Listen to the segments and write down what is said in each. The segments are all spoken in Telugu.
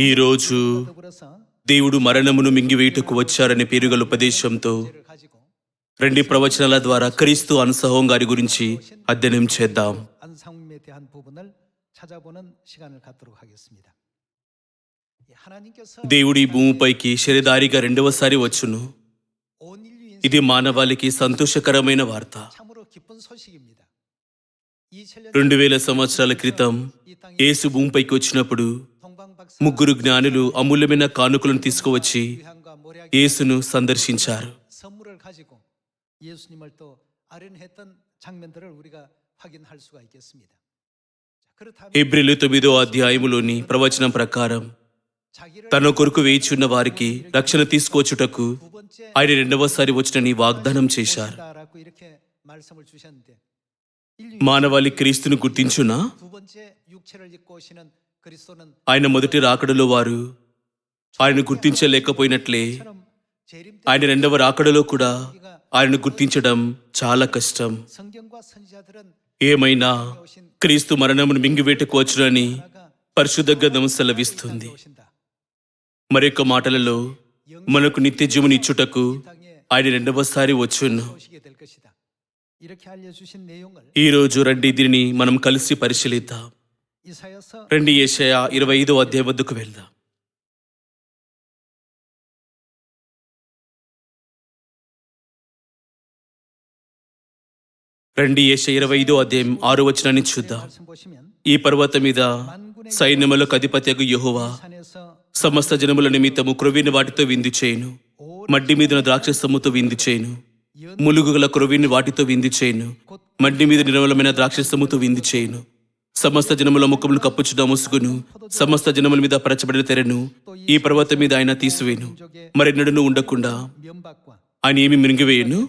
ఈరోజు దేవుడు మరణమును మింగివేయటకు వచ్చారనే పేరుగల ఉపదేశంతో రెండు ప్రవచనాల ద్వారా క్రీస్తు అన్సహోం గారి గురించి అధ్యయనం చేద్దాం. దేవుడి భూమిపైకి శరీదారిగా రెండవసారి వచ్చును. ఇది మానవాళికి సంతోషకరమైన వార్త. రెండు వేల సంవత్సరాల క్రితం యేసు భూమిపైకి వచ్చినప్పుడు ముగ్గురు జ్ఞానులు అమూల్యమైన కానుకలను తీసుకువచ్చి యేసును సందర్శించారు. ఏప్రిల్ తొమ్మిదో అధ్యాయములోని ప్రవచనం ప్రకారం తన కొరకు వేయిచున్న వారికి రక్షణ తీసుకొచ్చుటకు ఆయన రెండవసారి వచ్చినని వాగ్దానం చేశారు. మానవాళి క్రీస్తును గుర్తించునా? ఆయన మొదటి రాకడలో వారు ఆయన గుర్తించలేకపోయినట్లే. ఆయన రెండవ రాకడలో కూడా ఆయనను గుర్తించడం చాలా కష్టం. ఏమైనా క్రీస్తు మరణమును మింగివేటకు వచ్చునని పరిశుద్ధ గ్రంథం సెలవిస్తుంది. మరొక మాటలలో మనకు నిత్య జీవునిచ్చుటకు ఆయన రెండవసారి వచ్చును. ఈరోజు రండి దీనిని మనం కలిసి పరిశీలిద్దాం. రెండు ఏషయ ఇరవై ఐదు అధ్యాయ వద్దకు వెళ్దాం. రెండు ఏష ఇరవై ఐదో అధ్యాయం ఆరు వచనాన్ని చూద్దాం. ఈ పర్వతం మీద సైన్యములకు అధిపత్యకు యహోవా సమస్త జనముల నిమిత్తము క్రొవిని వాటితో విందు చేయను. మడ్డి మీద ద్రాక్ష సమ్ముతో విందు చేయను. ములుగుగల క్రొవిని వాటితో విందు చేయను. మడ్డి మీద నిర్మలమైన ద్రాక్ష సమ్ముతో విందు చేయను. సమస్త జనముల ముఖములు కప్పుచుట ముసుగును సమస్త జనముల మీద పరచబడిన తెరను ఈ పర్వతం మీద ఆయన తీసివేను మరెన్నడను ఉండకుండా ఆయన ఏమి మృంగివేయను?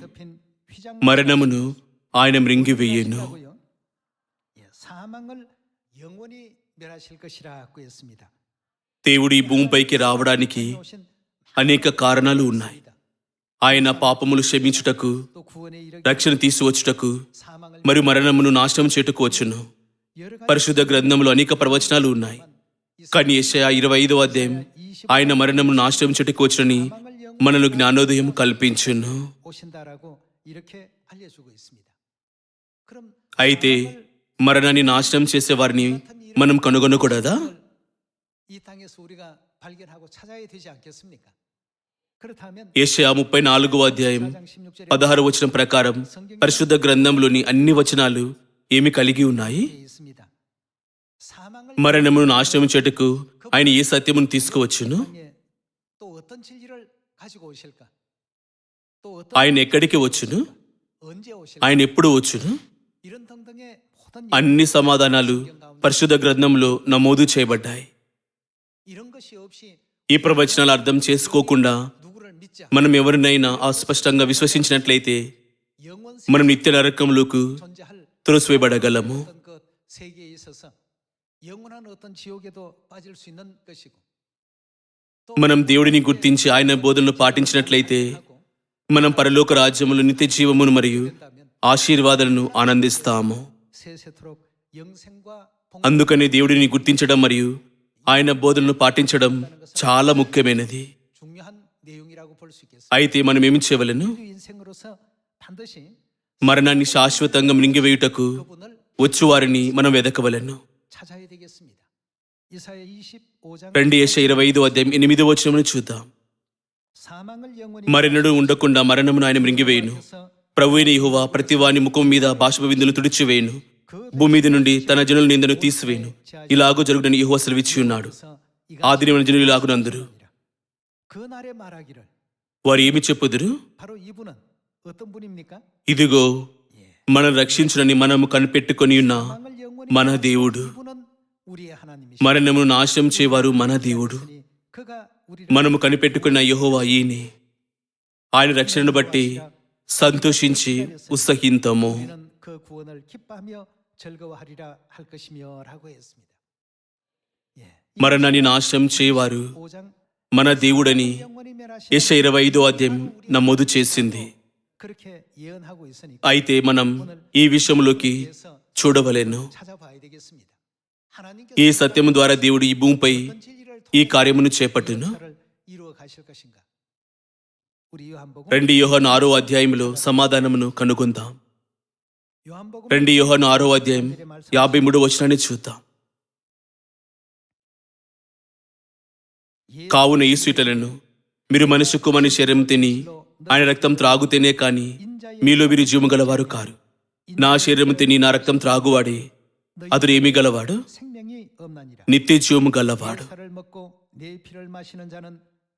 మరణమును ఆయన మృంగివేయను. దేవుడు ఈ భూమిపైకి రావడానికి అనేక కారణాలు ఉన్నాయి. ఆయన పాపములు క్షమించుటకు రక్షణ తీసుకువచ్చుటకు మరియు మరణమును నాశనం చేటుకు వచ్చును. పరిశుద్ధ గ్రంథంలో అనేక ప్రవచనాలు ఉన్నాయి. కానీ ఏషయా ఇరవై ఐదవ అధ్యాయం ఆయన మరణము నాశనం చుట్టుకు వచ్చునని మనను జ్ఞానోదయం కల్పించును. అయితే మరణాన్ని నాశనం చేసే వారిని మనం కనుగొనకూడదా? ఏషయా ముప్పై నాలుగో అధ్యాయం పదహారు వచనం ప్రకారం పరిశుద్ధ గ్రంథంలోని అన్ని వచనాలు ఏమి కలిగి ఉన్నాయి? మరణమును నాశనం చెట్టుకు ఆయన ఏ సత్యమును తీసుకువచ్చును? ఆయన ఎక్కడికి వచ్చును? ఆయన ఎప్పుడు వచ్చును? అన్ని సమాధానాలు పరిశుద్ధ గ్రంథంలో నమోదు చేయబడ్డాయి. ఈ ప్రవచనాలు అర్థం చేసుకోకుండా మనం ఎవరినైనా అస్పష్టంగా విశ్వసించినట్లయితే మనం నిత్య నరకంలోకి తులసివేయబడగలము 영원한 어떤 지옥에도 빠질 수 있는 것이고 또 మనం దేవుడిని గుర్తించి ఆయన బోధనలు పాటించినట్లయితే 하고 మనం పరలోక రాజ్యములు నిత్య జీవమును మరియు 된다면 ఆశీర్వాదాలను ఆనందిస్తాము 세세토록 영생과 복 అందుకని దేవుడిని గుర్తించడం మరియు ఆయన బోధనలు పాటించడం చాలా ముఖ్యమైనది 중요한 내용이라고 볼 수 있겠습니다. అయితే మనం ఏమి చేయవలను 우리 인생으로서 반드시 మరణాన్ని శాశ్వతంగా మింగివేయుటకు 그분을 వచ్చువారిని మనం వెదకవలను రండి యశ ఇరవై ఐదు అధ్యాయం ఎనిమిది వచనమును చూద్దాం. మరణుడు ఉండకుండా మరణమును ఆయన మృంగివేయును. ప్రభు యహోవా ప్రతి వాని ముఖం మీద బాష్ప విందును తుడిచివేయును. భూమి మీద నుండి తన జనుల నిందను తీసివేయును. ఇలాగూ జరుగుడని యహోవా సెలవిచ్చి ఉన్నాడు. ఆదినమైన జనులు ఇలాగునందురు. వారు ఏమి చెప్పుదురు? ఇదిగో మనం రక్షించునని మనము కనిపెట్టుకొని ఉన్న మన దేవుడు. మరణమును ఆశించేవారు మన దేవుడు. మనము కనిపెట్టుకున్న యహోవా ఈయనే. ఆయన రక్షణను బట్టి సంతోషించి ఉత్సహింతము. మరణాన్ని నాశనం చేయవారు మన దేవుడని యశ ఇరవై ఐదో అధ్యాయం నమోదు చేసింది. అయితే మనం ఈ విషయంలోకి చూడవలేను. ఈ సత్యము ద్వారా దేవుడు ఈ భూమిపై ఈ కార్యమును చేపట్టును. రెండు యోహన్ ఆరో అధ్యాయంలో సమాధానమును కనుగొందాం. రెండు యోహన్ ఆరో అధ్యాయం యాభై మూడు వచనాన్ని చూద్దాం. కావున ఈ సీటలను మీరు మనసుకు మన శరీరం తిని ఆయన రక్తం త్రాగుతేనే కాని మీలో మీరు జీవగలవారు కారు. నా శరీరం తిని నా రక్తం త్రాగువాడే అతడు ఏమి గలవాడు 생명이 없나니라. నిత్య జీవము గలవాడు 내 살을 먹고 내 피를 마시는 자는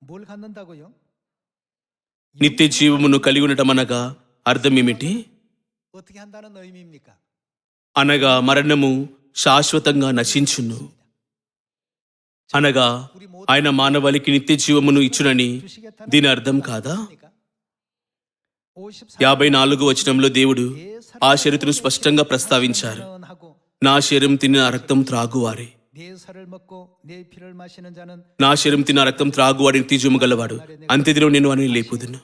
뭘 갖는다고요? నిత్య జీవమును కలిగి ఉండటం అనగా అర్థం ఏమిటి 어떻게 한다는 의미입니까? అనగా మరణము శాశ్వతంగా నశించును అనగా 우리 모두 ఆయన మానవాళికి నిత్య జీవమును ఇచ్చునని 주시겠다는 దీని అర్థం కాదా 뜻입니까? 54 యాభై నాలుగు వచనంలో దేవుడు ఆ షరతును స్పష్టంగా ప్రస్తావించారు 하고 నా శరీరం తిని నా రక్తం త్రాగువారే. నా శరీరం తిన్న రక్తం త్రాగువాడిని తీజుమగలవాడు అంత్యదిలో నేను అని లేపుదును.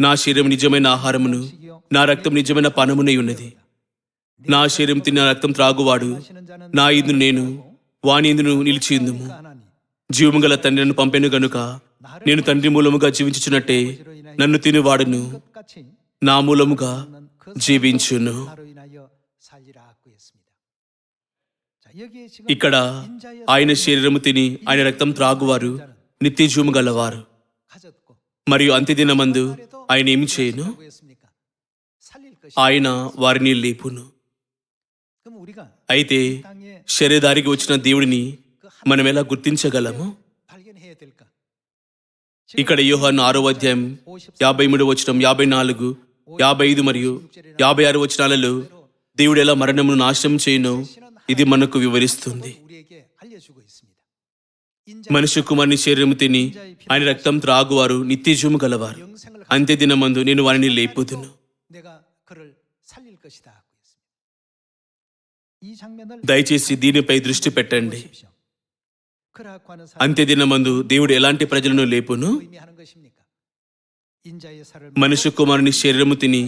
నా శరీరం నిజమైన ఆహారమును నా రక్తం నిజమైన పనమునై ఉన్నది. నా శరీరం తిన్న రక్తం త్రాగువాడు నా ఇందు నేను వాణి ఇందును నిలిచి ఇందుము జీవము గల తండ్రిని పంపెను గనుక నేను తండ్రి మూలముగా జీవించుచున్నట్టే నన్ను తినేవాడును. నా మూలముగా జీవించును. ఇక్కడ ఆయన శరీరము తిని ఆయన రక్తం త్రాగువారు నిత్యజీవము గలవారు. మరియు అంత్యదినమందు ఆయన ఏమి చేయను? ఆయన వారిని లేపును. అయితే శరీరదారికి వచ్చిన దేవుడిని మనం ఎలా గుర్తించగలము? ఇక్కడ యోహన్ ఆరో అధ్యాయం యాభై మూడు వచనం యాభై నాలుగు యాభై ఐదు మరియు యాభై ఆరు వచనాలలో దేవుడు ఎలా మరణమును నాశనం చేయను? ఇది మనకు వివరిస్తుంది. మనిషి కుమారుని శరీరము తిని ఆయన రక్తం త్రాగువారు నిత్యజీవము గలవారు. అంత్య దినమందు నేను వారిని లేపుదును. దయచేసి దీనిపై దృష్టి పెట్టండి. అంత్య దినమందు దేవుడు ఎలాంటి ప్రజలను లేపును? మనిషి కుమారుని శరీరము తిని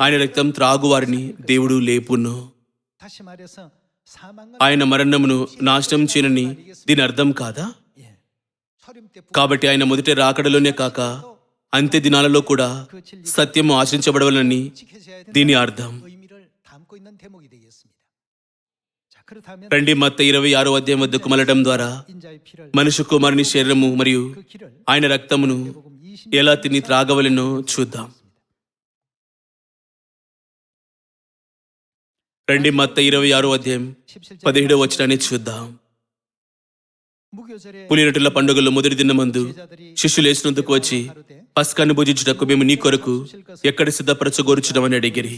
ఆయన రక్తం త్రాగువారిని దేవుడు లేపును. ఆయన మరణమును నాశనం చేయనని దీని అర్థం కాదా? కాబట్టి ఆయన మొదటి రాకడలోనే కాక అంత్య దినాలలో కూడా సత్యము ఆశించబడవలని దీని అర్థం. రండి మత్త ఇరవై ఆరో అధ్యాయం వద్దకు మలటం ద్వారా మనిషి కుమారుని శరీరము మరియు ఆయన రక్తమును ఎలా తిని త్రాగవలెనో చూద్దాం. రండి మత్త ఇరవై ఆరు అధ్యాయం పదిహేడో వచనాన్ని చూద్దాం. పులినటుల పండుగలో మొదటి దినమందు శిష్యులు వేసినందుకు వచ్చి పస్కాన్ని భుజించుటకు మేము నీ కొరకు ఎక్కడ సిద్ధపరచగోరుచున్నామని అడిగిరి.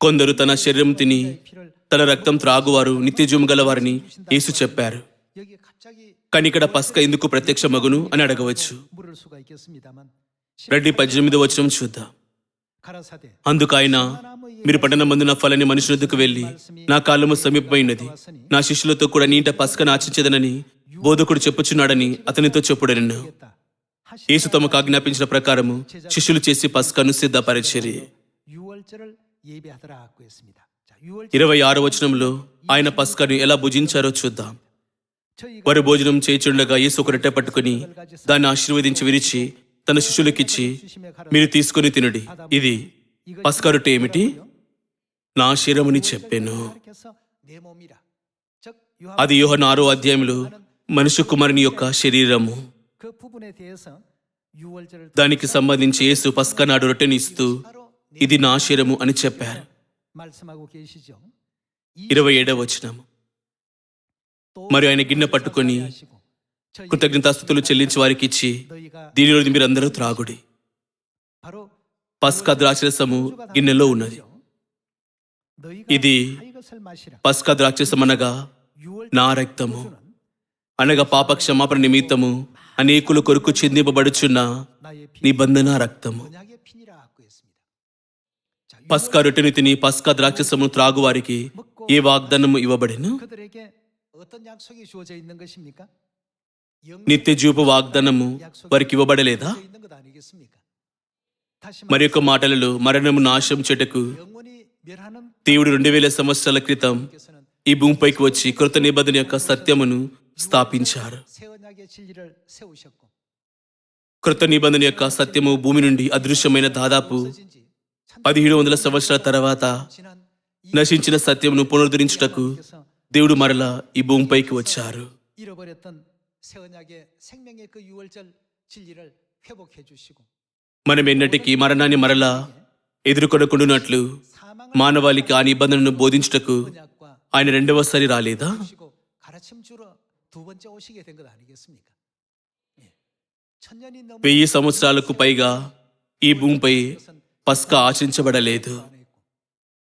కొందరు తన శరీరం తిని తన రక్తం త్రాగువారు నిత్యజీవం గల వారిని యేసు చెప్పారు. కానీ ఇక్కడ పస్క ఎందుకు ప్రత్యక్ష మగును అని అడగవచ్చు. రెడ్డి పద్దెనిమిది వచ్చిన చూద్దాం. అందుకు ఆయన మీరు పట్టణం మందు నా ఫలని మనుషులద్దుకు వెళ్ళి? నా కాలము సమీపమైనది. నా శిష్యులతో కూడా నీట పసుకను ఆచించదనని బోధకుడు చెప్పుచున్నాడని అతనితో చెప్పుడని యేసు తమకు ఆజ్ఞాపించిన ప్రకారము శిష్యులు చేసి పసుకను సిద్ధపరిచిరి. ఇరవై ఆరు వచనంలో ఆయన పసుకను ఎలా భుజించారో చూద్దాం. వారు భోజనం చేయుచుండగా యేసు ఒక రొట్టె పట్టుకుని దాన్ని ఆశీర్వదించి విరిచి తన శిష్యులకిచ్చి మీరు తీసుకుని తినుడి. ఇది పస్కరుట ఏమిటి? నా శరీరముని చెప్పాను. అది యోహ నారో అధ్యాయంలో మనుషు కుమారుని యొక్క శరీరము. దానికి సంబంధించి యేసు పస్క నాడు రొట్టెని ఇస్తూ ఇది నా శరీరము అని చెప్పారు. ఇరవై ఏడవ వచనము. మరి ఆయన గిన్నె పట్టుకొని కృతజ్ఞతాస్థుతులు చెల్లించి వారికి ఇచ్చి దీనిలో మీరందరూ త్రాగుడి. పస్కా ద్రాక్షరసము గిన్నెలో ఉన్నది. ఇది పస్కా ద్రాక్షరసం అనగా నా రక్తము. అనగా పాప క్షమాపణ నిమిత్తము అనేకులు కొరకు చెందింపబడుచున్న నిబంధన రక్తము. పస్కా రొట్టెని తిని పస్కా ద్రాక్షసమును త్రాగువారికి ఏ వాగ్దానము ఇవ్వబడిను? నిత్యజీవపు వాగ్దానము వారికి ఇవ్వబడలేదా మరి యొక్క మాటలలో మరణము నాశం చెటకు దేవుడు రెండు వేల సంవత్సరాల క్రితం ఈ భూమిపైకి వచ్చి కృత నిబంధన యొక్క సత్యమును స్థాపించారు. కృత నిబంధన యొక్క సత్యము భూమి నుండి అదృశ్యమైన దాదాపు పదిహేడు వందల సంవత్సరాల తర్వాత నశించిన సత్యమును పునరుద్ధరించుటకు దేవుడు మరలా ఈ భూమిపైకి వచ్చారు. 새 언약의 생명의 그 유월절 진리를 회복해 주시고 మనం ఎన్నటికీ మరణాన్ని మరలా ఎదుర్కొనకుండునట్లు 사망을 మానవాళికి ఆ నిబంధనను బోధించుటకు 언약과 ఆయన రెండవసారి రాలేదా 주시고 가르침 주러 두 번째 오시게 된 것 아니겠습니까? 예. 천년이 넘은 వెయ్యి సంవత్సరాలకు పైగా ఈ భూమిపై 것은 పస్కా ఆచరించబడలేదు 안 했고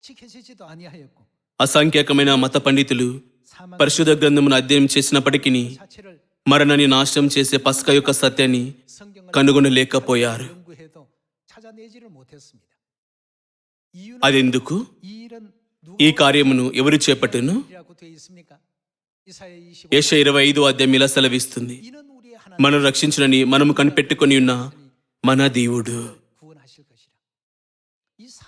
지켜지지도 아니하였고 అసంఖ్యాకమైన మత పండితులు 사망 పరిశుద్ధ గ్రంథమును అధ్యయనం చేసినప్పటికీ 자체를 మరణాన్ని నాశనం చేసే పస్క యొక్క సత్యాన్ని కనుగొనలేకపోయారు. అదెందుకు? ఈ కార్యమును ఎవరు చేపట్టును? యశ ఇరవై ఐదు అధ్యాయం ఇలా సెలవిస్తుంది. మనం రక్షించునని మనము కనిపెట్టుకొని ఉన్న మన దేవుడు.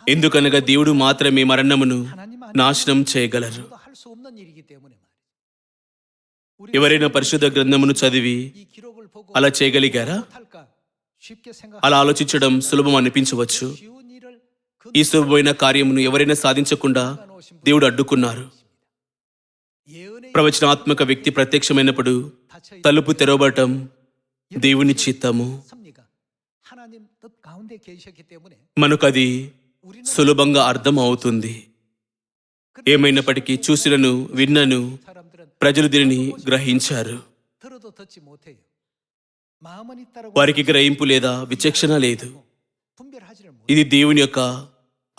ఎందుకనగా దేవుడు మాత్రమే మరణమును నాశనం చేయగలరు. ఎవరైనా పరిశుద్ధ గ్రంథమును చదివి అలా చేయగలిగారా? అలా ఆలోచించడం సులభం అనిపించవచ్చు. ఈ సులభమైన కార్యమును ఎవరైనా సాధించకుండా దేవుడు అడ్డుకున్నారు. ప్రవచనాత్మక వ్యక్తి ప్రత్యక్షమైనప్పుడు తలుపు తెరవబడటం దేవుని చిత్తము. మనకు అది సులభంగా అర్థం అవుతుంది ఏమైనప్పటికీ చూసినను విన్నను ప్రజలు దీనిని గ్రహించారు. వారికి గ్రహింపు లేదా విచక్షణ లేదు. ఇది దేవుని యొక్క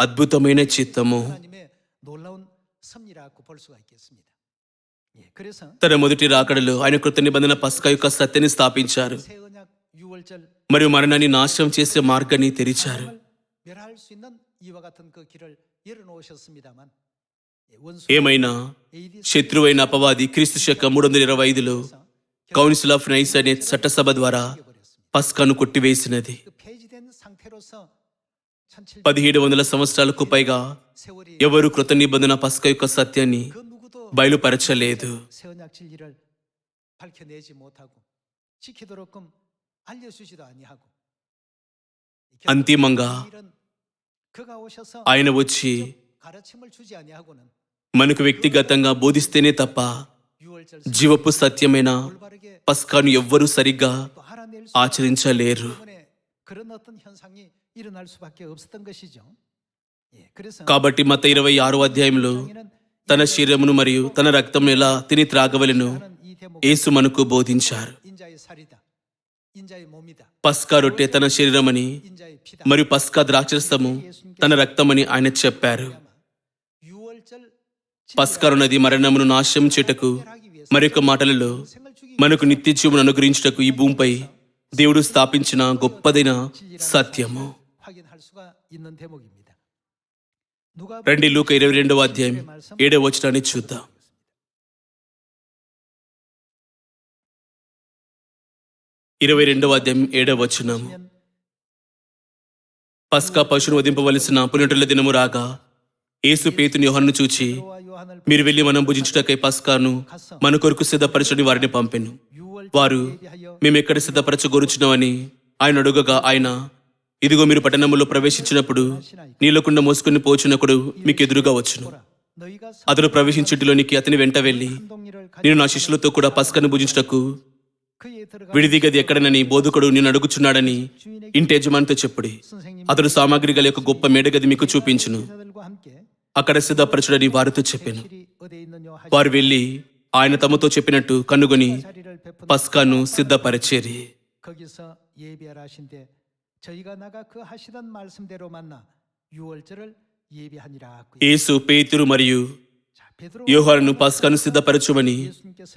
అద్భుతమైన చిత్తము. తన మొదటి రాకడలో ఆయన కృత నిబంధన పస్క యొక్క సత్యని స్థాపించారు. మరియు మరణాన్ని నాశనం చేసే మార్గాన్ని తెరిచారు. ఏమైనా శత్రువైన అపవాది క్రీస్తు శక మూడు వందల ఇరవై ఐదులో కౌన్సిల్ ఆఫ్ నైస్ అనే చట్టసభ ద్వారా పస్కను కొట్టివేసినది. పదిహేడు వందల సంవత్సరాలకు పైగా ఎవరు కృత నిబంధన పస్క యొక్క సత్యాన్ని బయలుపరచలేదు. అంతిమంగా ఆయన వచ్చి మనకు వ్యక్తిగతంగా బోధిస్తేనే తప్ప జీవపు సత్యమైన పస్కాను ఎవ్వరూ సరిగ్గా ఆచరించలేరు. కాబట్టి మత ఇరవై ఆరో అధ్యాయంలో తన శరీరమును మరియు తన రక్తం ఎలా తిని త్రాగవలను యేసు మనకు బోధించారు. పస్కా రొట్టె తన శరీరమని మరియు పస్కా ద్రాక్షరసము తన రక్తమని ఆయన చెప్పారు. పస్కరునది మరణమును నాశం చేటకు మరొక మాటలలో మనకు నిత్యజీవును అనుగ్రహించటకు ఈ భూమిపై దేవుడు స్థాపించిన గొప్పదైన సత్యము. రండి లూక ఇరవై రెండవ అధ్యాయం ఏడవ వచనాన్ని చూద్దాం. ఇరవై రెండవ అధ్యాయం ఏడవ వచ్చినాము పస్కా పశువును వధింపవలసిన పునరుల దినము రాగా యేసు పేతుని యోహన్ను చూచి మీరు వెళ్ళి మనం భుజించుటకై పస్కాను మన కొరకు సిద్ధపరచని వారిని పంపెను. వారు మేమెక్కడ సిద్ధపరచగోరుచున్నామని ఆయన అడుగగా ఆయన ఇదిగో మీరు పట్టణంలో ప్రవేశించినప్పుడు నీళ్ళకుండా మోసుకుని పోచినప్పుడు మీకు ఎదురుగా వచ్చును. అతను ప్రవేశించుటిలోనికి అతని వెంట వెళ్ళి నేను నా శిష్యులతో కూడా పస్కను భుజించటకు విడిది గది ఎక్కడనని బోధకుడు నేను అడుగుచున్నాడని ఇంటి యజమానితో చెప్పుడి. అతడు సామాగ్రి గల యొక్క గొప్ప మేడగది మీకు చూపించును. అక్కడ సిద్ధపరచుడని వారితో చెప్పాను. వారు వెళ్ళి ఆయన తమతో చెప్పినట్టు కనుగొని పస్కాను సిద్ధపరిచేరి. యేసు పేతురు మరియు యోహాను పస్కాను సిద్ధపరచుమని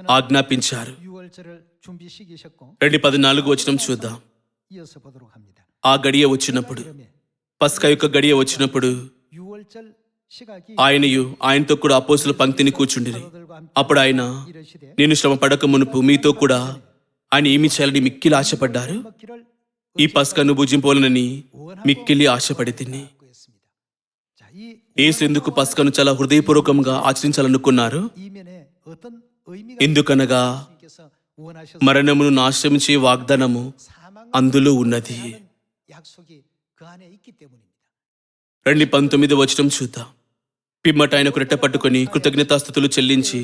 ఆజ్ఞాపించారు. రెండు పద్నాలుగు వచనం చూద్దాం. ఆ గడియ వచ్చినప్పుడు పస్కా యొక్క గడియ వచ్చినప్పుడు ఆయనయు ఆయనతో కూడా అపోసుల పంక్తిని కూర్చుండి అప్పుడు ఆయన నేను శ్రమ పడక మునుపు మీతో కూడా ఆయన ఏమి చేయాలని మిక్కిలి ఆశపడ్డారు? ఈ పస్కను భుజింపోలనని మిక్కిలి ఆశపడి తిని ఏసెందుకు పస్కను చాలా హృదయపూర్వకంగా ఆచరించాలనుకున్నారు? ఎందుకనగా మరణమును నాశ్రమించే వాగ్దానము అందులో ఉన్నది. రెండు పంతొమ్మిది వచనం చూద్దాం. పిమ్మట ఆయనకు రెట్ట పట్టుకుని కృతజ్ఞతాస్థుతులు చెల్లించి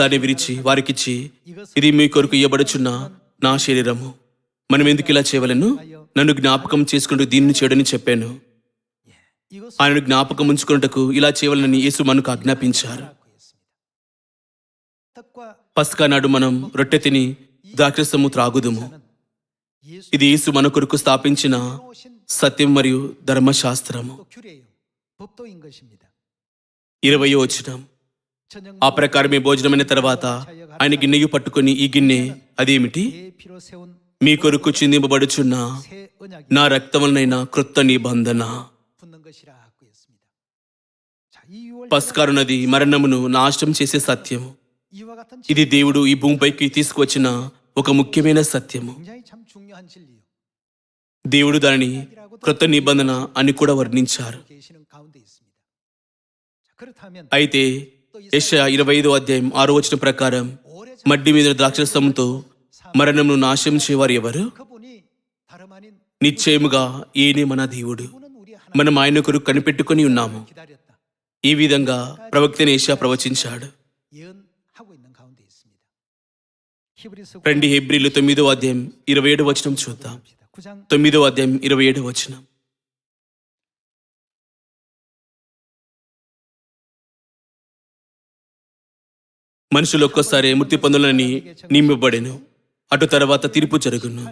దాన్ని విరిచి వారికిచ్చి ఇది మీ కొరకు ఇయ్యబడుచున్న నా శరీరము. మనం ఎందుకు ఇలా చేయవలను? నన్ను జ్ఞాపకం చేసుకుంటూ దీన్ని చేయడని చెప్పాను. ఆయనను జ్ఞాపకం ఉంచుకున్నటకు ఇలా చేయవలనని యేసు మనకు ఆజ్ఞాపించారు. పస్కా నాడు మనం రొట్టె తిని ద్రాక్షసము త్రాగుదుము. ఇది యేసు మన కొరకు స్థాపించిన సత్యం మరియు ధర్మశాస్త్రము. ఇరవై వచ్చిన ఆ ప్రకారం మీ భోజనమైన తర్వాత ఆయన గిన్నెయు పట్టుకుని ఈ గిన్నె అదేమిటి? మీ కొరకు చిందింపబడుచున్న నా రక్తములనైన క్రొత్త నిబంధన. పస్కారునది మరణమును నాశనం చేసే సత్యము. ఇది దేవుడు ఈ భూమిపైకి తీసుకువచ్చిన ఒక ముఖ్యమైన సత్యము. దేవుడు దానిని క్రొత్త నిబంధన అని కూడా వర్ణించారు. అయితే యశ ఇరవై ఐదో అధ్యాయం ఆరో వచ్చిన ప్రకారం మడ్డి మీద ద్రాక్షరసంతో మరణమును నాశనం చేవారు ఎవరు నిశ్చయముగా ఈయనే మన దేవుడు. మనం ఆయన కొరకు కనిపెట్టుకుని ఉన్నాము. ఈ విధంగా ప్రవక్త ఏషియా ప్రవచించాడు. రండి హెబ్రిలు తొమ్మిదో అధ్యాయం ఇరవై ఏడు వచనం చూద్దాం. తొమ్మిదో అధ్యాయం ఇరవై ఏడు వచనం. మనుషులు ఒక్కసారి మృతి పొందాలని నియమింపబడెను అటు తర్వాత తీర్పు జరుగును.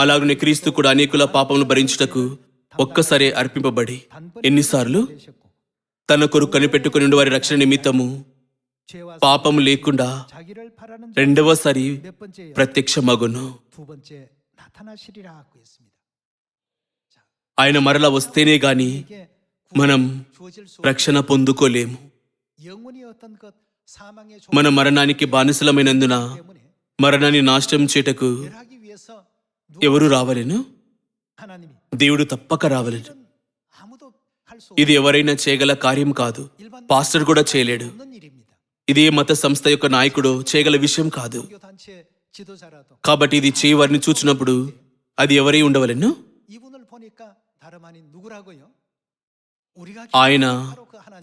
అలాగనే క్రీస్తు కూడా అనేకుల పాపములు భరించుటకు ఒక్కసారి అర్పింపబడి ఎన్నిసార్లు? తన కొరకు కనిపెట్టుకుని వారి రక్షణ నిమిత్తము పాపము లేకుండా రెండవసారి ప్రత్యక్షమగును. ఆయన మరలా వస్తేనే గాని మనం రక్షణ పొందుకోలేము. మన మరణానికి బానిసలమైనందున మరణాన్ని నాశనం చేటకు ఎవరు రావలేను? దేవుడు తప్పక రావలేను ఇది ఎవరైనా చేయగల కార్యం కాదు. పాస్టర్ కూడా చేయలేడు. ఇది ఏ మత సంస్థ యొక్క నాయకుడు చేయగల విషయం కాదు. కాబట్టి ఇది చేయవారిని చూచినప్పుడు అది ఎవరై ఉండవలను? ఆయన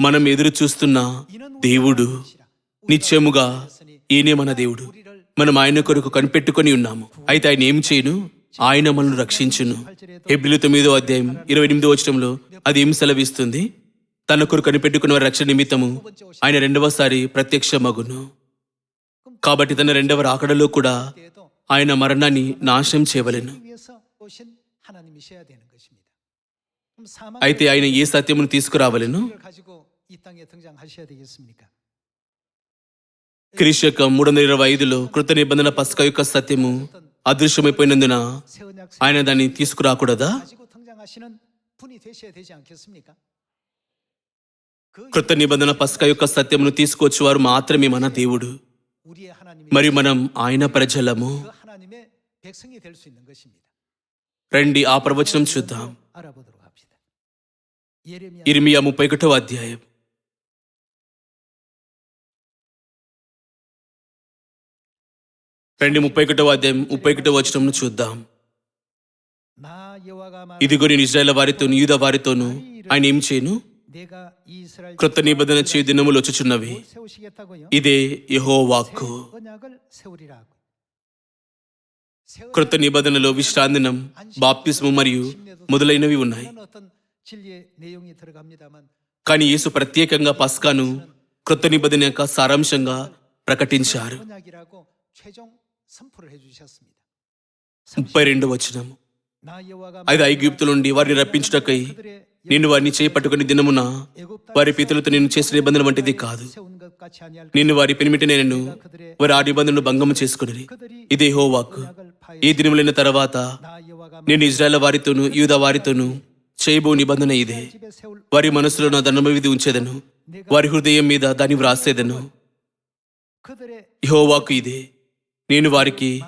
మనం ఎదురు చూస్తున్న దేవుడు నిత్యముగా ఈయనే మన దేవుడు. మనం ఆయన కొరకు కనిపెట్టుకొని ఉన్నాము. అయితే ఆయన ఏం చేయను? ఆయన మనల్ని రక్షించును. ఎబ్రిల్ తొమ్మిదో అధ్యాయం ఇరవై ఎనిమిదో వచ్చడంలో అది ఏం సెలవిస్తుంది? తన కొరకు కనిపెట్టుకున్న వారి రక్షణ నిమిత్తము ఆయన రెండవసారి ప్రత్యక్ష మగును కాబట్టి తన రెండవ రాకడలో కూడా ఆయన మరణాన్ని నాశనం చేయవలను. అయితే ఆయన ఏ సత్యమును తీసుకురావలను? 이 땅에 등장하셔야 되겠습니까? క్రీస్తు యొక్క మూడు వందల ఇరవై ఐదులో కృత నిబంధన పస్క యొక్క సత్యము అదృశ్యమైపోయినందున 새 언약 ఆయన దాన్ని తీసుకురాకూడదా 가지고 등장하시는 분이 되셔야 되지 않겠습니까? 그 కృత నిబంధన పస్క యొక్క సత్యమును తీసుకొచ్చేవారు మాత్రమే మన దేవుడు 우리의 하나님이 మరి మనం ఆయన ప్రజలము 그 하나님의 백성이 될 수 있는 것입니다. రండి ఆ ప్రవచనం చూద్దాం 알아보도록 합시다. 예레미야 ఇర్మియా ముప్పై ఒకటో అధ్యాయం రండి ముప్పై ఒకటో అధ్యాయం ముప్పై ఒకటో వచనంను చూద్దాం. ఇది నేను ఇజ్రాయల్ వారితోను యూద వారితోను ఆయన ఏం చేయను? కృత నిబంధన చే దినములు వచ్చుచున్నవి. ఇదే యహో వాక్కు కృత నిబంధనలో విశ్రాంతినం బాప్తిస్ము మరియు మొదలైనవి ఉన్నాయి. కానీ యేసు ప్రత్యేకంగా పస్కాను కృత నిబంధన యొక్క సారాంశంగా ప్రకటించారు. ముప్పై రెండు వచ్చిన అది ఐగుప్తు నుండి వారిని రప్పించుటకై నిన్ను వారిని చేపట్టుకుని దినమున వారి పితలతో నేను చేసిన నిబంధన వంటిది కాదు. నిన్ను వారి పెనిమిటి నేను వారి ఆ నిబంధనను భంగము చేసుకుని ఇదే హోవాక్ ఈ దినములైన తర్వాత నేను ఇజ్రాయల్ వారితోను యూద వారితోను చేయబో నిబంధన ఇదే. వారి మనసులో నా దండమ విధి ఉంచేదను. వారి హృదయం మీద దాన్ని వ్రాసేదను హోవాకు ఇదే. నేను వారికి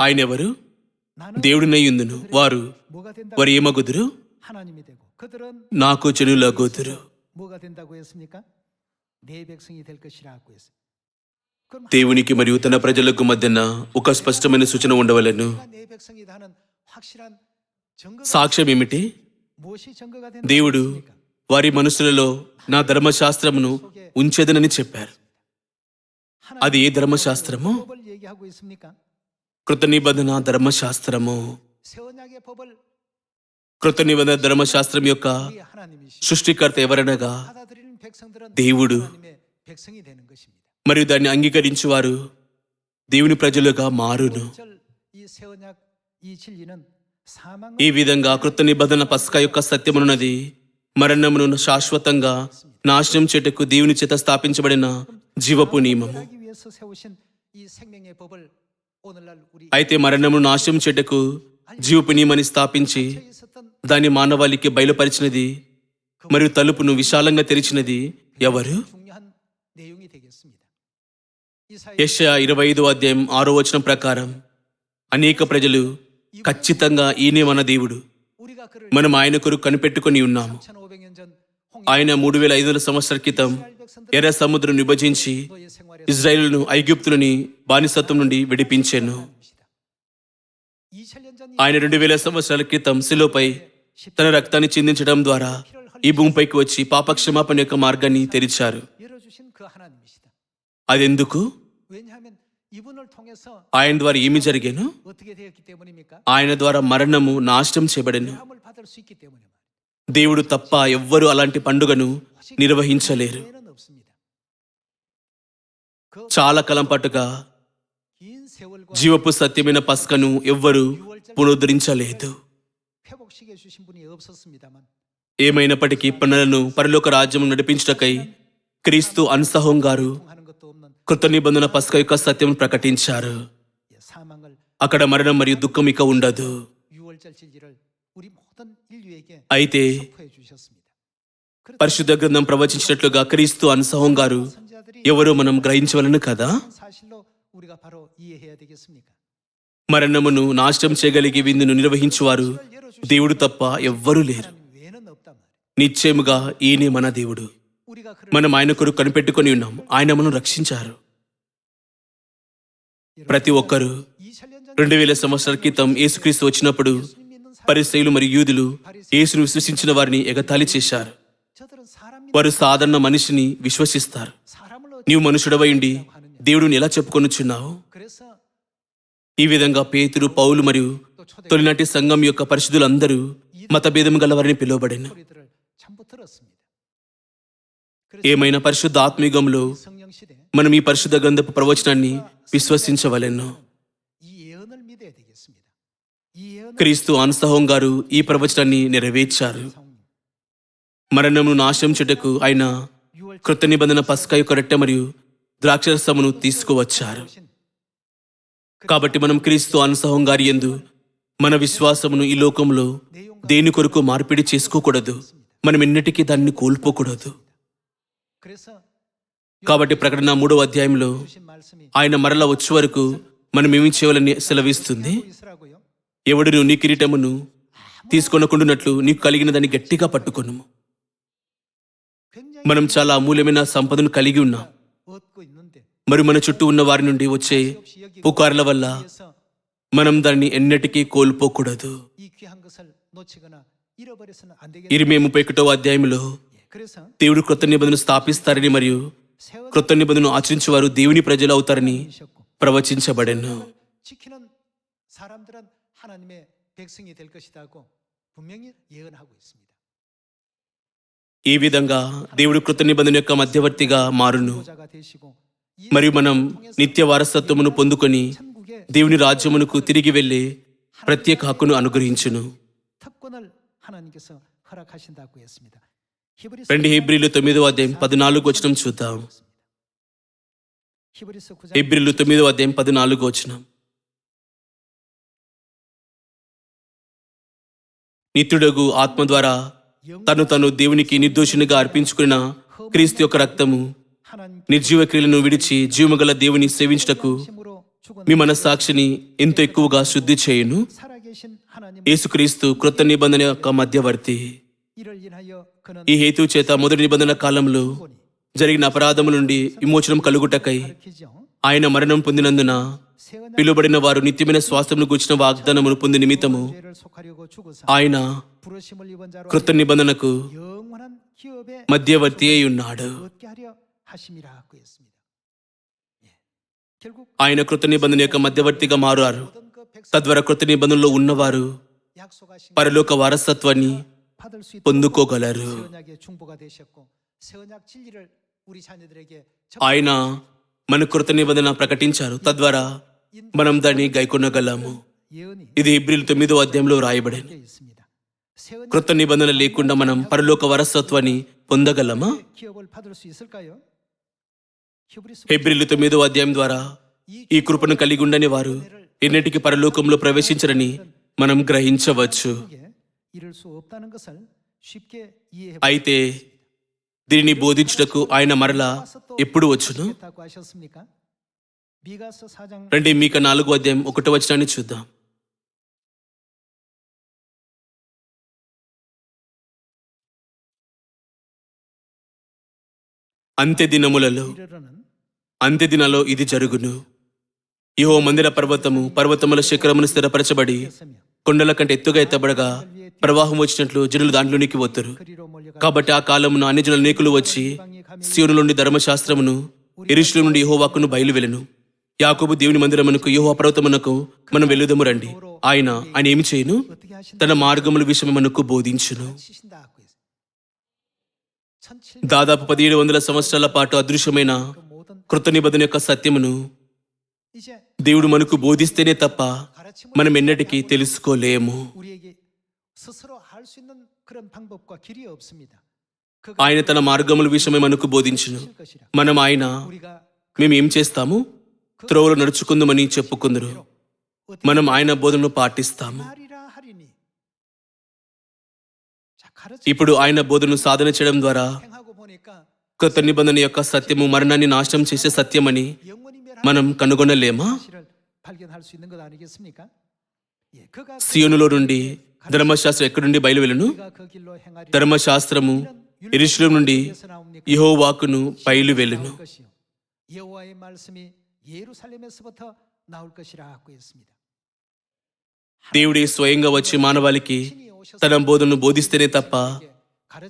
ఆయన ఎవరు దేవుడినయ్యుందును వారు వారు ఏమగుదురు? నాకు చెడులగుదురు దేవునికి మరియు తన ప్రజలకు మధ్యన ఒక స్పష్టమైన సూచన ఉండవలను. సాక్ష్యం ఏమిటి దేవుడు వారి మనసులలో నా ధర్మశాస్త్రమును ఉంచేదనని చెప్పారు. అది ఏ ధర్మశాస్త్రము? ధర్మశాస్త్రం యొక్క సృష్టికర్త ఎవరనగా దేవుడు మరియు దాన్ని అంగీకరించి వారు దేవుని ప్రజలుగా మారును. ఈ విధంగా కృత నిబంధన పస్క యొక్క సత్యమున్నది మరణమును శాశ్వతంగా నాశనం చేటకు దేవుని చేత స్థాపించబడిన జీవపు నియమము. అయితే మరణమును నాశనం చెడ్డకు జీవపునీయమని స్థాపించి దాని మానవాళికి బయలుపరిచినది మరియు తలుపును విశాలంగా తెరిచినది ఎవరు? యశ ఇరవై ఐదు అధ్యాయం ఆరో వచనం ప్రకారం అనేక ప్రజలు ఖచ్చితంగా ఈయనే మన దేవుడు. మనం ఆయన కొరకు కనిపెట్టుకుని ఉన్నాము. ఆయన మూడు వేల ఐదు వందల సంవత్సరాల క్రితం ఎర్ర సముద్రం విభజించి ఇజ్రాయిల్ను ఐగుప్తులని బానిసత్వం నుండి విడిపించాను. ఆయన రెండు వేల సంవత్సరాల క్రితం శిలోపై తన రక్తాన్ని చిందించడం ద్వారా ఈ భూమిపైకి వచ్చి పాపక్షమాపణ యొక్క మార్గాన్ని తెరిచారు. అదెందుకు? ఆయన ద్వారా ఏమి జరిగాను? ఆయన ద్వారా మరణము నాశనం చేయబడను. దేవుడు తప్ప ఎవ్వరూ అలాంటి పండుగను నిర్వహించలేరు. చాలా కాలం పాటుగా జీవపు సత్యమైన పస్కను ఎవ్వరూ పునరుద్ధరించలేదు. ఏమైనప్పటికీ పనులను పరలోక రాజ్యం నడిపించటకై క్రీస్తు అన్సహోం గారు కృత నిబంధన పస్క యొక్క సత్యం ప్రకటించారు. అక్కడ మరణం మరియు దుఃఖం ఇక ఉండదు. అయితే పరిశుద్ధ గ్రంథం ప్రవచించినట్లుగా క్రీస్తు అనుసహం గారు ఎవరో మనం గ్రహించవలను కదా? మరణమును నాశనం చేయగలిగే విందును నిర్వహించువారు దేవుడు తప్ప ఎవ్వరూ లేరు. నిశ్చయముగా ఈయనే మన దేవుడు. మనం ఆయన కొరకు కనిపెట్టుకొని ఉన్నాం. ఆయన మనం రక్షించారు. ప్రతి ఒక్కరూ రెండు వేల సంవత్సరాల క్రితం యేసుక్రీస్తు వచ్చినప్పుడు పరిశైలు మరియు యూదులు యేసును విశ్వసించిన వారిని ఎగతాళి చేశారు. వారు సాధారణ మనిషిని విశ్వసిస్తారు. నీవు మనుషుడవైండి దేవుడిని ఎలా చెప్పుకొనుచున్నావు? ఈ విధంగా పేతురు పౌలు మరియు తొలినాటి సంఘం యొక్క పరిశుద్ధులందరూ మతభేదం గలవారిని పిలువబడిన. ఏమైనా పరిశుద్ధ ఆత్మీయంలో మనం ఈ పరిశుద్ధ గంధపు ప్రవచనాన్ని విశ్వసించవలెన్నో క్రీస్తు అనుసహం గారు ఈ ప్రవచనాన్ని నెరవేర్చారు. మరణమును నాశించుటకు ఆయన కృత నిబంధన పస్క యొక్క రెట్టె మరియు ద్రాక్షరసమును తీసుకువచ్చారు. కాబట్టి మనం క్రీస్తు అనుసహం గారి ఎందు మన విశ్వాసమును ఈ లోకంలో దేని కొరకు మార్పిడి చేసుకోకూడదు మనం ఎన్నిటికీ దాన్ని కోల్పోకూడదు. కాబట్టి ప్రకటన మూడవ అధ్యాయంలో ఆయన మరల వచ్చే వరకు మనం ఏమి చేయాలని సెలవిస్తుంది? ఎవడును నీ కిరీటమును తీసుకొనకుండునట్లు నీకు కలిగిన దాన్ని గట్టిగా పట్టుకొను మనం చాలా అమూల్యమైన సంపదను కలిగి ఉన్నాం. మరి మన చుట్టూ ఉన్న వారి నుండి వచ్చే పుకార్ల వల్ల మనం దాన్ని ఎన్నటికీ కోల్పోకూడదు. ఇరిమే ముప్పై ఒకటో అధ్యాయంలో దేవుడు కృత నిబంధన స్థాపిస్తారని మరియు కృత నిబంధనను ఆచరించే వారు దేవుని ప్రజలు అవుతారని ప్రవచించబడను. ఈ విధంగా దేవుడు కృత నిబంధన యొక్క మధ్యవర్తిగా మారును మరియు మనం నిత్య వారసత్వమును పొందుకొని దేవుని రాజ్యమునకు తిరిగి వెళ్ళి ప్రత్యేక హక్కును అనుగ్రహించును. రెండు హెబ్రిలు తొమ్మిదవ అధ్యాయం పద్నాలుగు వచనం చూద్దాం. హెబ్రిలు తొమ్మిదవ అధ్యాయం పద్నాలుగు వచనం. నిత్యుడగు ఆత్మ ద్వారా తను తను దేవునికి నిర్దోషినిగా అర్పించుకున్న క్రీస్తు యొక్క రక్తము నిర్జీవ క్రియలను విడిచి జీవగల దేవుని సేవించటకు మీ మనస్సాక్షిని ఎంత ఎక్కువగా శుద్ధి చేయును. యేసుక్రీస్తు కృత నిబంధన యొక్క మధ్యవర్తి. ఈ హేతు చేత మొదటి నిబంధన కాలంలో జరిగిన అపరాధము నుండి విమోచనం కలుగుటకై ఆయన మరణం పొందినందున పిలువబడిన వారు నిత్యమైన స్వాస్థ్యమును గుర్చిన వాగ్దానమును పొంది నిమిత్తము ఆయన కృత నిబంధనకు మధ్యవర్తి అయి ఉన్నాడు. ఆయన కృత నిబంధన యొక్క మధ్యవర్తిగా మారారు. తద్వారా కృత నిబంధనలో ఉన్నవారు పరలోక వారసత్వాన్ని పొందుకోగలరు. ఆయన మన కృత నిబంధన ప్రకటించారు. తద్వారా మనం దాన్ని గైకొనగలము ఇది ఇబ్రిల్ తొమ్మిదో అధ్యాయంలో రాయబడింది. కృత నిబంధన లేకుండా మనం పరలోక వరసత్వాన్ని పొందగలమా? ఏప్రిల్ తొమ్మిదో అధ్యాయం ద్వారా ఈ కృపను కలిగి ఉండని వారు ఎన్నిటికి పరలోకంలో ప్రవేశించరని మనం గ్రహించవచ్చు. అయితే దీనిని బోధించుటకు ఆయన మరలా ఎప్పుడు వచ్చును? రండి మీకు నాలుగు అధ్యాయం ఒకటి వచనాన్ని చూద్దాం. అంత్య దినములలో అంత్య దినాలో ఇది జరుగును. యహో మందిర పర్వతము పర్వతముల శిఖరమును స్థిరపరచబడి కొండల కంటే ఎత్తుగా ఎత్తబడగా ప్రవాహం వచ్చినట్లు జనులు దాంట్లోనికి వద్దరు కాబట్టి ఆ కాలమున అన్ని జనుల నీకులు వచ్చి సీరులోని ధర్మశాస్త్రమును ఇరుషుల నుండి యహోవాకును వెళ్ళను యాకోబు దేవుని మందిరమునకు యూహో పర్వతమునకు మనం వెళ్ళుదము రండి. ఆయన ఆయన ఏమి చేయను? తన మార్గముల విషయమునకు బోధించును. దాదాపు పదిహేడు వందల సంవత్సరాల పాటు అదృశ్యమైన కృత నిబంధన యొక్క సత్యమును దేవుడు మనకు బోధిస్తేనే తప్ప మనం ఎన్నటికీ తెలుసుకోలేము. ఆయన తన మార్గముల విషయమే మనకు బోధించును. మనం ఆయన మేము ఏం చేస్తాము? త్రోవలు నడుచుకుందమని చెప్పుకుందరు. మనం ఆయన బోధనను పాటిస్తాము. ఇప్పుడు ఆయన బోధను సాధన చేయడం ద్వారా కృత నిబంధన యొక్క సత్యము మరణాన్ని నాశనం చేసే సత్యమని మనం కనుగొనలేమా? సియోనులో నుండి ధర్మశాస్త్రం ఎక్కడి నుండి బయలువెలును ధర్మశాస్త్రము ఇరుషుల నుండి యహోవాకును బయలువెలును దేవుడే స్వయంగా వచ్చి మానవాళికి తన బోధను బోధిస్తేనే తప్ప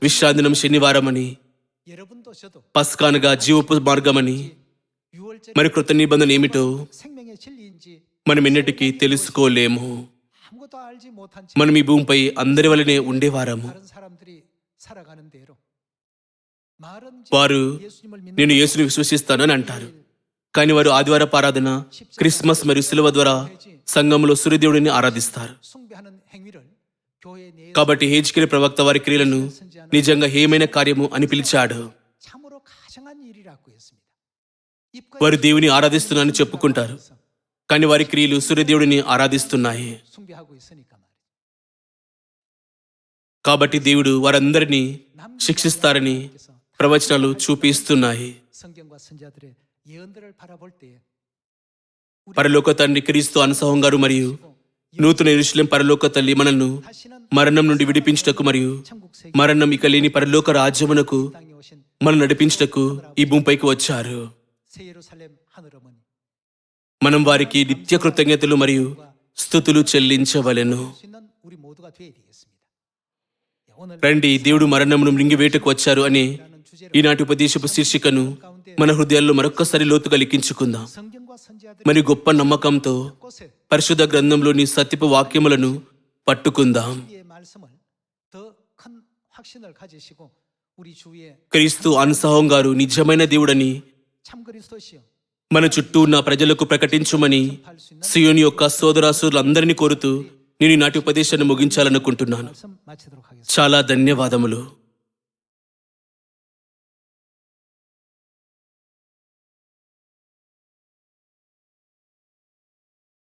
విశ్రాంతినం శనివారమని పస్కానుగా జీవపు మార్గమని మరి కృత నిబంధన ఏమిటో మనం ఎన్నటికీ తెలుసుకోలేము. మనం ఈ భూమిపై అందరి వలనే ఉండేవారము. వారు నేను యేసుని విశ్వసిస్తానని అంటారు. కానీ వారు ఆదివార ఆరాధన క్రిస్మస్ మరియు సిలువ ద్వారా సంఘంలో సూర్యదేవుడిని ఆరాధిస్తారు. కాబట్టి హేజ్కిరి ప్రవక్త వారి క్రియలను నిజంగా ఏమైన కార్యము అని పిలిచాడు. వారు దేవుని ఆరాధిస్తున్నారని చెప్పుకుంటారు. కానీ వారి క్రియలు సూర్యదేవుడిని ఆరాధిస్తున్నాయి. కాబట్టి దేవుడు వారందరినీ శిక్షిస్తారని ప్రవచనాలు చూపిస్తున్నాయి. పరలోక తండ్రి క్రీస్తు అనుసహం గారు మరియు నూతన ఇరుషులం పరలోక తల్లి మనల్ని మరణం నుండి విడిపించటకు మరియు మరణం ఇక లేని పరలోక రాజ్యమునకు మనం నడిపించటకు ఈ భూమిపైకి వచ్చారు. మనం వారికి నిత్య కృతజ్ఞతలు మరియు స్థుతులు చెల్లించవలెను. రండి దేవుడు మరణమును మృంగివేటకు వచ్చారు అని ఈనాటి ఉపదేశపు శీర్షికను మన హృదయాల్లో మరొక్కసారి లోతు కలిగించుకుందాం మరి గొప్ప నమ్మకంతో పరిశుద్ధ గ్రంథంలోని సత్యపు వాక్యములను పట్టుకుందాం. క్రీస్తు అన్సహం గారు నిజమైన దేవుడని మన చుట్టూ ఉన్న ప్రజలకు ప్రకటించుమని సియోని యొక్క సోదరాసులందరినీ కోరుతూ నేను నాటి ఉపదేశాన్ని ముగించాలనుకుంటున్నాను. చాలా ధన్యవాదములు.